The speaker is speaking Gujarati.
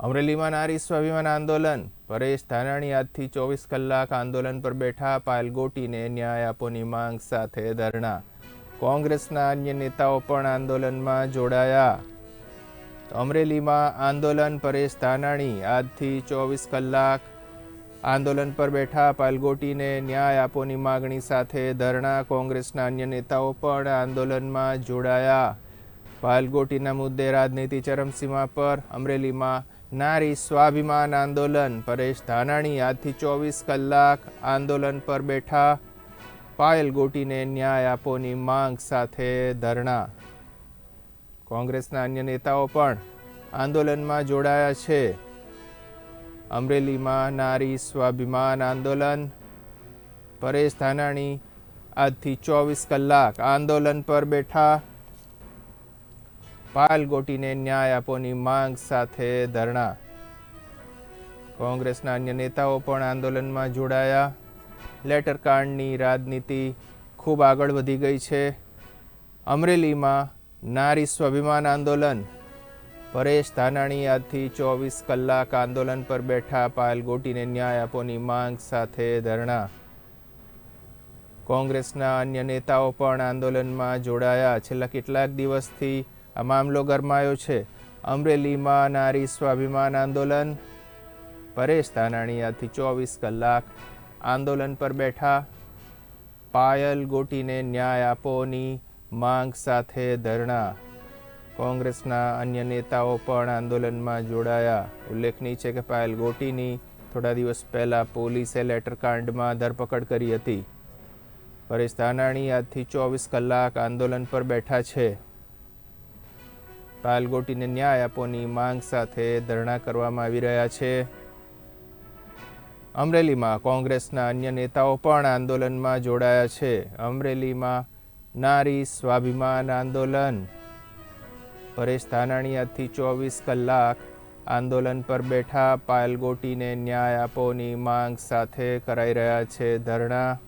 અમરેલીમાં નારી સ્વાભિમાન આંદોલન. પરેશ ધાનાણી આજથી ચોવીસ કલાક આંદોલન પર બેઠા પાયલગોટીને ન્યાય આપોની માંગ સાથે ધરણા. કોંગ્રેસના અન્ય નેતાઓ પણ આંદોલનમાં જોડાયા. અમરેલીમાં આંદોલન, પરેશ ધાનાણી આજથી ચોવીસ કલાક આંદોલન પર બેઠા પાયલગોટીને ન્યાય આપોની માગણી સાથે ધરણા. કોંગ્રેસના અન્ય નેતાઓ પણ આંદોલનમાં જોડાયા. પાયલગોટીના મુદ્દે રાજનીતિ ચરમસીમા પર અમરેલીમાં નારી સ્વાભિમાન આંદોલન, પરેશ ધાનાણી આજથી ચોવીસ કલાક આંદોલન પર બેઠા. પાયલ ગોટીને ન્યાય આપોની માંગ સાથે ધરણા. કોંગ્રેસના અન્ય નેતાઓ પણ આંદોલનમાં જોડાયા છે. અમરેલીમાં નારી સ્વાભિમાન આંદોલન, પરેશ ધાનાણી આજથી ચોવીસ કલાક આંદોલન પર બેઠા. પાયલ ગોટીને ન્યાય આપોની માંગ સાથે ધરણા. કોંગ્રેસના અન્ય નેતાઓ પણ આંદોલનમાં જોડાયા. લેટર કાર્ડની રાજનીતિ ખૂબ આગળ વધી ગઈ છે. અમરેલીમાં નારી સ્વાભિમાન આંદોલન. પરેશ ધાનાણી આજથી ચોવીસ કલાક આંદોલન પર બેઠા પાયલ ગોટીને ન્યાય આપોની માંગ સાથે ધરણા. કોંગ્રેસના અન્ય નેતાઓ પણ આંદોલનમાં જોડાયા. છેલ્લા કેટલાક દિવસથી આ મામલો ગરમાયો છે. અમરેલીમાં નારી સ્વાભિમાન આંદોલન. પરેશ ધાનાણી આજથી ચોવીસ કલાક આંદોલન પર બેઠા. પાયલ ગોટીને ન્યાય આપોની માંગ સાથે ધરણા. કોંગ્રેસના અન્ય નેતાઓ પણ આંદોલનમાં જોડાયા. ઉલ્લેખનીય છે કે પાયલ ગોટીની થોડા દિવસ પહેલાં પોલીસે લેટર કાંડમાં ધરપકડ કરી હતી. પરેશ ધાનાણી આજથી ચોવીસ કલાક આંદોલન પર બેઠા છે. પાયલ ગોટીને ન્યાય આપોની માંગ સાથે ધરણા કરવામાં આવી રહ્યા છે. અમરેલીમાં કોંગ્રેસના અન્ય નેતાઓ પણ આંદોલનમાં જોડાયા છે. અમરેલીમાં નારી સ્વાભિમાન આંદોલન. પરેશ ધાનાણી ચોવીસ કલાક આંદોલન પર બેઠા પાયલગોટીને ન્યાય આપોની માંગ સાથે કરાઈ રહ્યા છે ધરણા.